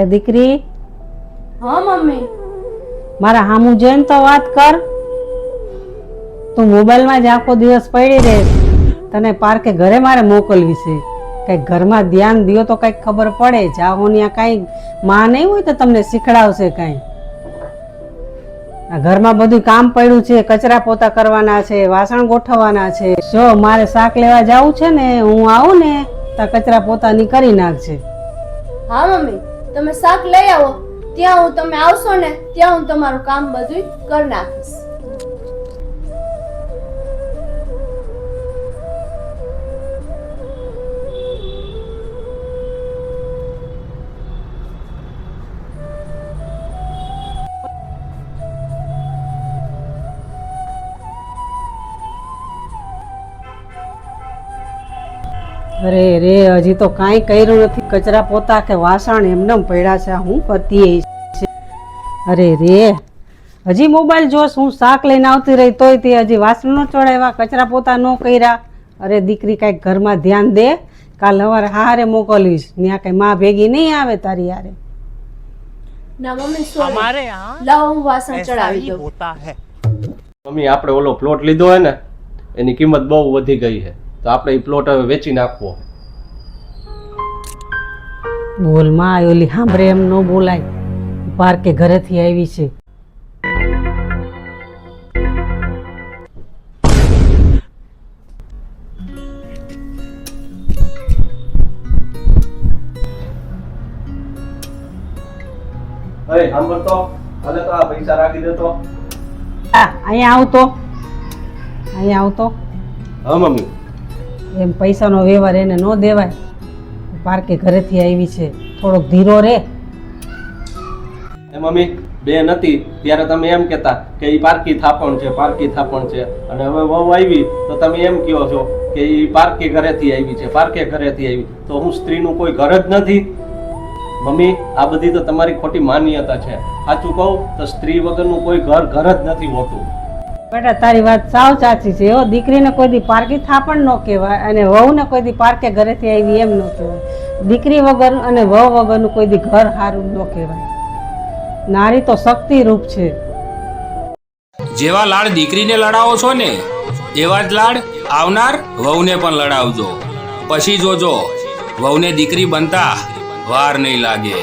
એ દીકરી? હા મમ્મી. મારા હામું જોઈને તો વાત કર. તું મોબાઈલમાં જ આખો દિવસ પડી રહે તને પાર્કે ઘરે મારે મોકલવી છે. કંઈક ઘરમાં ધ્યાન દિયો તો કંઈક ખબર પડે. જાઓ ત્યાં કાંઈ માં નહીં હોય તો તમને શીખડાવશે કાંઈ. આ ઘરમાં બધું કામ પડ્યું છે કચરા પોતા કરવાના છે વાસણ ગોઠવવાના છે. જો મારે શાક લેવા જવું છે ને હું આવું ને તો કચરા પોતાની કરી નાખજે. હા મમ્મી. તમે શાક લઈ આવો, ત્યાં હું તમે આવશો ને, ત્યાં હું તમારું કામ બધું કરી નાખીશ. અરે રે હજી તો કાંઈ કર્યું નથી. કચરા પોતા કે વાસણ એમનેમ પડ્યા છે હું કરતી છે. અરે રે હજી મોબાઈલ જોશ હું શાક લઈને આવતી રહી તોય તે હજી વાસણ ન ચડાવ્યા કચરા પોતા ન કર્યા. અરે દીકરી કાંઈક ઘરમાં ધ્યાન દે કાલ સવારે હારે મોકલીશ ત્યાં કઈ માં ભેગી નહીં આવે તારી હારે. મમ્મી વાસણ ચડાવી મમ્મી આપણે ઓલો પ્લોટ લીધો હે ને એની કિંમત બહુ વધી ગઈ છે તો આપણે એ પ્લોટ હવે વેચી નાખવો. બોલમાં ઓલી સાંભળે એમ ન બોલાય. પાર્કે ઘરેથી આવી છે. અરે સાંભળ તો. તો આ પૈસા રાખી દેતો. આ, અહીંયા આવતો. અહીંયા આવતો. હા મમ્મી. એમ પૈસાનો વ્યવહાર એને ન દેવાય. પાર્કે ઘરેથી આવી છે. થોડોક ધીરો રે. એ મમ્મી બે નથી ત્યારે તમે એમ કહેતા કે એ પારકી થાપણ છે, પારકી થાપણ છે. અને હવે વહુ આવી, તો તમે એમ કહો છો કે એ પારકી ઘરેથી આવી છે, પારકે ઘરેથી આવી. તો હું સ્ત્રીનું કોઈ ઘર જ નથી? મમ્મી, આ બધી તો તમારી ખોટી માન્યતા છે. સાચું કહું, તો સ્ત્રી વગરનું કોઈ ઘર ઘર જ નથી હોતું. બેટા, તારી વાત સાવ સાચી છે એવો દીકરીને કોઈ દી પાર્કી થાપણ ન કહેવાય અને વહુને કોઈ દી પાર્કે ઘરેથી આવી એમ ન કહેવાય. દીકરી વગર અને વહુ વગરનું કોઈ દી ઘર સારું ન કહેવાય. નારી તો શક્તિ રૂપ છે. જેવા લાડ દીકરીને લડાવો છો ને, એવા જ લાડ આવનાર વહુને પણ લડાવજો. પછી જોજો, વહુને દીકરી બનતા વાર નહીં લાગે.